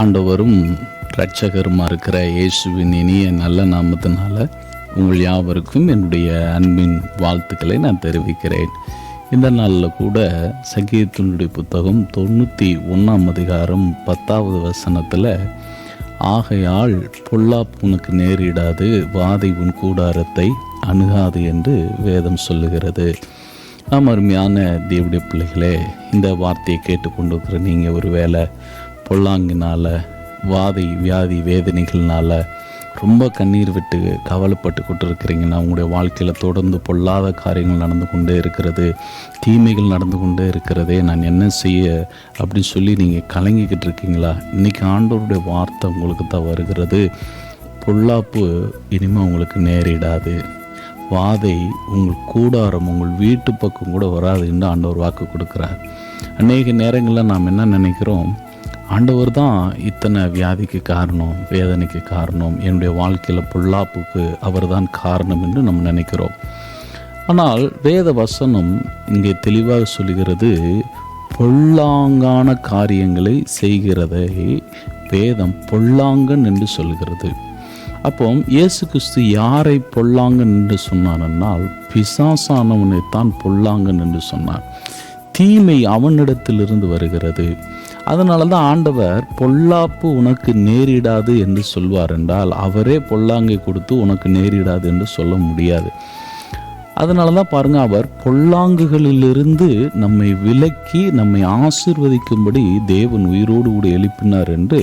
ஆண்டவரும் இரட்சகருமா இருக்கிற இயேசுவின் இனிய நல்ல நாமத்தினால உங்கள் யாவருக்கும் என்னுடைய அன்பின் வாழ்த்துக்களை நான் தெரிவிக்கிறேன். இந்த நாளில் கூட சங்கீதத்தினுடைய புத்தகம் தொண்ணூற்றி ஒன்றாம் அதிகாரம் பத்தாவது வசனத்தில் ஆகையால் பொல்லாப்பு உனக்கு நேரிடாது வாதை உன் கூடாரத்தை அணுகாது என்று வேதம் சொல்லுகிறது. நாம் அருமையான தேவடைய பிள்ளைகளே இந்த வார்த்தையை கேட்டுக்கொண்டிருக்கிற நீங்கள் ஒரு வேளை பொல்லாங்கினால் வாதை வியாதி வேதனைகள்னால் ரொம்ப கண்ணீர் விட்டு கவலைப்பட்டு கொண்டு இருக்கிறீங்கன்னா உங்களுடைய வாழ்க்கையில் தொடர்ந்து பொல்லாத காரியங்கள் நடந்து கொண்டே இருக்கிறது தீமைகள் நடந்து கொண்டே இருக்கிறதே நான் என்ன செய்ய அப்படின்னு சொல்லி நீங்கள் கலங்கிக்கிட்டு இருக்கீங்களா? இன்றைக்கி ஆண்டவருடைய வார்த்தை உங்களுக்கு தான் வருகிறது. பொல்லாப்பு இனிமேல் உங்களுக்கு நேரிடாது. வாதை உங்கள் கூடாரம் உங்கள் வீட்டு பக்கம் கூட வராது என்று ஆண்டவர் வாக்கு கொடுக்குறார். அநேக நேரங்களில் நாம் என்ன நினைக்கிறோம்? ஆண்டவர் தான் இத்தனை வியாதிக்கு காரணம் வேதனைக்கு காரணம் என்னுடைய வாழ்க்கையில் பொல்லாப்புக்கு அவர் தான் காரணம் என்று நம்ம நினைக்கிறோம். ஆனால் வேத வசனம் இங்கே தெளிவாக சொல்லுகிறது பொல்லாங்கான காரியங்களை செய்கிறதை வேதம் பொல்லாங்கன் என்று சொல்கிறது அப்போ இயேசு கிறிஸ்து யாரை பொல்லாங்கன் என்று சொன்னார் பிசாசானவனை தான் பொல்லாங்கன் என்று சொன்னார். தீமை அவனிடத்திலிருந்து வருகிறது. அதனால தான் ஆண்டவர் பொல்லாப்பு உனக்கு நேரிடாது என்று சொல்வார் என்றால் அவரே பொல்லாங்கை கொடுத்து உனக்கு நேரிடாது என்று சொல்ல முடியாது. அதனால தான் பாருங்கள் அவர் பொல்லாங்குகளிலிருந்து நம்மை விலக்கி நம்மை ஆசிர்வதிக்கும்படி தேவன் உயிரோடு கூட எழுப்பினார் என்று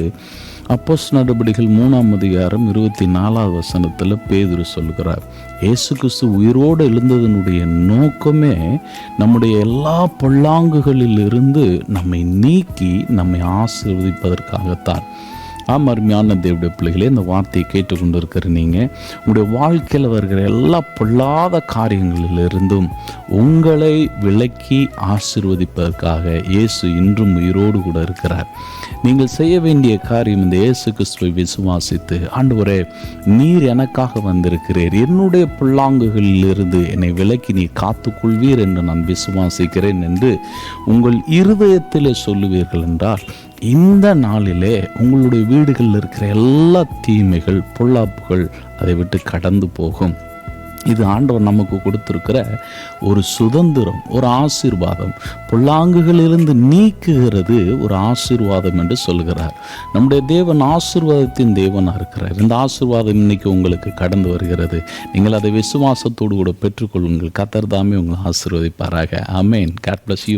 அப்போஸ் நடவடிக்கைகள் மூணாம் அதிகாரம் இருபத்தி நாலாவது வசனத்தில் பேதுரு சொல்கிறார் இயேசு கிறிஸ்து உயிரோடு எழுந்ததனுடைய நோக்கமே நம்முடைய எல்லா பொல்லாங்குகளிலிருந்து நம்மை நீக்கி நம்மை ஆசிர்வதிப்பதற்காகத்தான். ஆம் அருமையான தேவடைய பிள்ளைகளே இந்த வார்த்தையை கேட்டுக்கொண்டு இருக்கிற நீங்கள் உங்களுடைய வாழ்க்கையில் வருகிற எல்லா பொல்லாத காரியங்களிலிருந்தும் உங்களை விலக்கி ஆசிர்வதிப்பதற்காக இயேசு இன்றும் உயிரோடு கூட இருக்கிறார். நீங்கள் செய்ய வேண்டிய காரியம் இந்த இயேசு கிறிஸ்துவை விசுவாசித்து ஆண்டவரே நீர் எனக்காக வந்திருக்கிறீர். என்னுடைய புல்லாங்குகளிலிருந்து என்னை விலக்கி நீ காத்துக்கொள்வீர் என்று நான் விசுவாசிக்கிறேன் என்று உங்கள் இருதயத்திலே சொல்லுவீர்கள் என்றால் இந்த நாளிலே உங்களுடைய வீடுகளில் இருக்கிற எல்லா தீமைகள் பொல்லாப்புகள் அதை விட்டு கடந்து போகும். இது ஆண்டவர் நமக்கு கொடுத்திருக்கிற ஒரு சுதந்திரம் ஒரு ஆசீர்வாதம். பொல்லாங்குகளிலிருந்து நீக்குகிறது ஒரு ஆசீர்வாதம் என்று சொல்கிறார். நம்முடைய தேவன் ஆசீர்வாதத்தின் தேவனாக இருக்கிறார். இந்த ஆசீர்வாதம் இன்னைக்கு உங்களுக்கு கடந்து வருகிறது. நீங்கள் அதை விசுவாசத்தோடு கூட பெற்றுக்கொள்ளுங்கள். கத்தர் தாமே உங்களை ஆசீர்வதிப்பாராக. அமேன் காட் பிளஸ் யூ